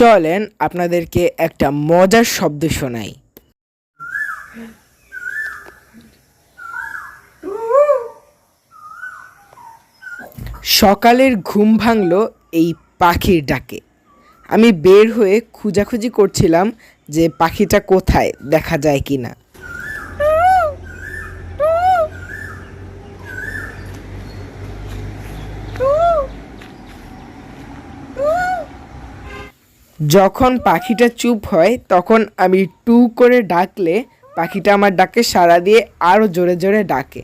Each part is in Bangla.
চলেন আপনাদেরকে একটা মজার শব্দ শোনাই। সকালের ঘুম ভাঙল এই পাখির ডাকে। আমি বের হয়ে খুঁজাখুঁজি করছিলাম যে পাখিটা কোথায়, দেখা যায় কি না যখন পাখিটা চুপ হয়, তখন আমি টু করে ডাকলে পাখিটা আমার ডাকে সাড়া দিয়ে আরও জোরে জোরে ডাকে।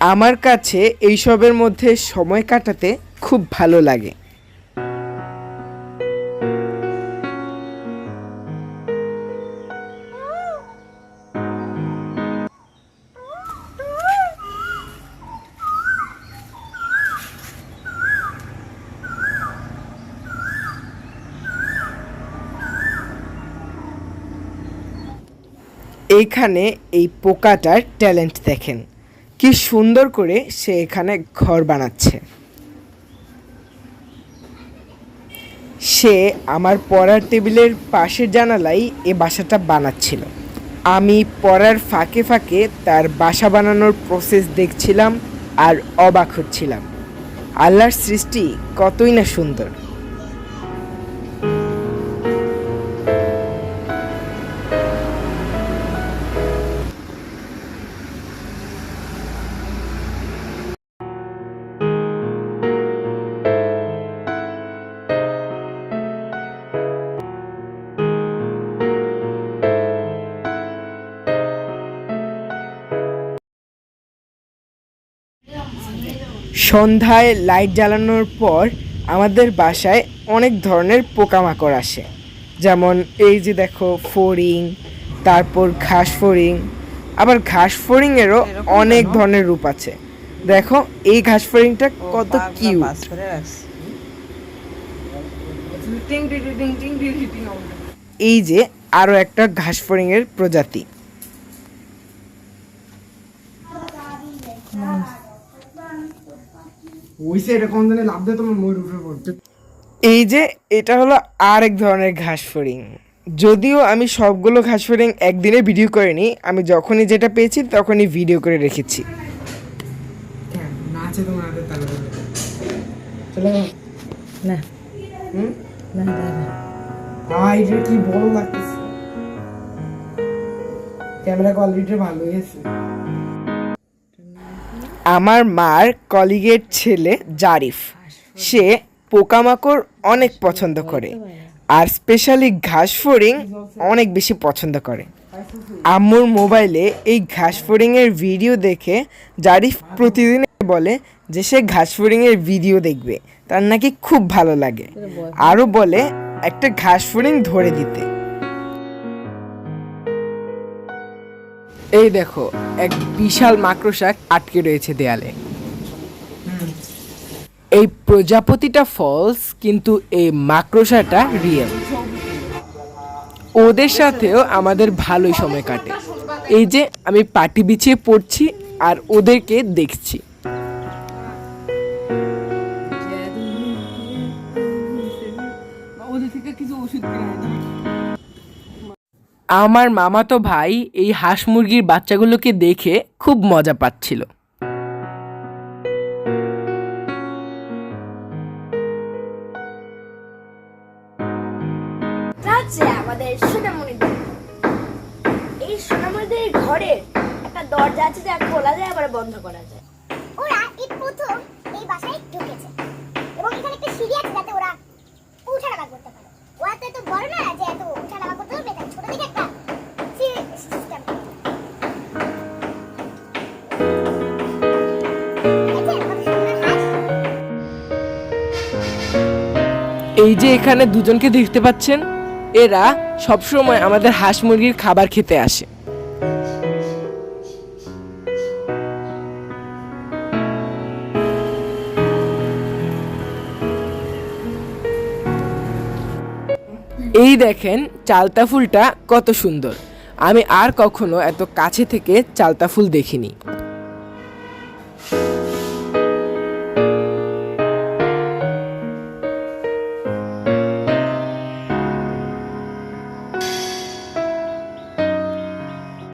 আমার কাছে এইসবের মধ্যে সময় কাটাতে খুব ভালো লাগে। এইখানে এই পোকাটার ট্যালেন্ট দেখেন। কি সুন্দর করে সে এখানে ঘর বানাচ্ছে। সে আমার পড়ার টেবিলের পাশের জানালাই এ বাসাটা বানাচ্ছিল। আমি পড়ার ফাঁকে ফাঁকে তার বাসা বানানোর প্রসেস দেখছিলাম আর অবাক হচ্ছিলাম। আল্লাহর সৃষ্টি কতই না সুন্দর। সন্ধ্যায় লাইট জ্বালানোর পর আমাদের বাসায় অনেক ধরনের পোকামাকড় আসে। যেমন এই যে দেখো ফড়িং তারপর ঘাস ফড়িং আবার ঘাস ফড়িংয়েরও অনেক ধরনের রূপ আছে। দেখো এই ঘাস ফড়িংটা কত কিউট। এই যে আরও একটা ঘাস ফড়িংয়ের প্রজাতি ওই সাইডে কোন দিনে লাভ দিয়ে তোমার ময়ূর উঠে পড়বে এই যে এটা হলো আরেক ধরনের ঘাস ফড়িং যদিও আমি সবগুলো ঘাস ফড়িং একদিনে ভিডিও করিনি আমি যখনই যেটা পেয়েছি তখনই ভিডিও করে রেখেছি। হ্যাঁ না কি বড় লাগতেছে। ক্যামেরা কোয়ালিটি ভালোই আছে। আমার মার কলিগের ছেলে জারিফ। সে পোকামাকড় অনেক পছন্দ করে আর স্পেশালি ঘাস ফড়িং অনেক বেশি পছন্দ করে। আম্মুর মোবাইলে এই ঘাস ফড়িংয়ের ভিডিও দেখে জারিফ প্রতিদিন বলে যে সে ঘাস ফড়িংয়ের ভিডিও দেখবে। তার নাকি খুব ভালো লাগে। আরও বলে, একটা ঘাস ফড়িং ধরে দিতে। এই দেখো, এক বিশাল মাকড়সা আটকে রয়েছে দেয়ালে। এই প্রজাপতিটা ফলস কিন্তু এই মাকড়সাটা রিয়েল ওদের সাথেও আমাদের ভালোই সময় কাটে। এই যে আমি পাটি বিছিয়ে পড়ছি আর ওদেরকে দেখছি। আমার মামাতো ভাই এই হাঁস মুরগির বাচ্চাগুলোকে দেখে খুব মজা পাচ্ছিল। আমাদের সোনামণিদের এই সোনামণিদের ঘরের একটা দরজা আছে যা খোলা যায় আবার বন্ধ করা যায়। ওরা এই প্রথম এই বাসায় ঢুকেছে। এবং এখানে একটা সিঁড়ি আছে যাতে ওরা উঠানামা করতে পারে। ওরা তো এত বড় না যে এত এই যে এখানে দুজনকে দেখতে পাচ্ছেন, এরা সবসময় আমাদের হাঁস মুরগির খাবার খেতে আসে। এই দেখেন চালতা ফুলটা কত সুন্দর। আমি আর কখনো এত কাছে থেকে চালতা ফুল দেখিনি।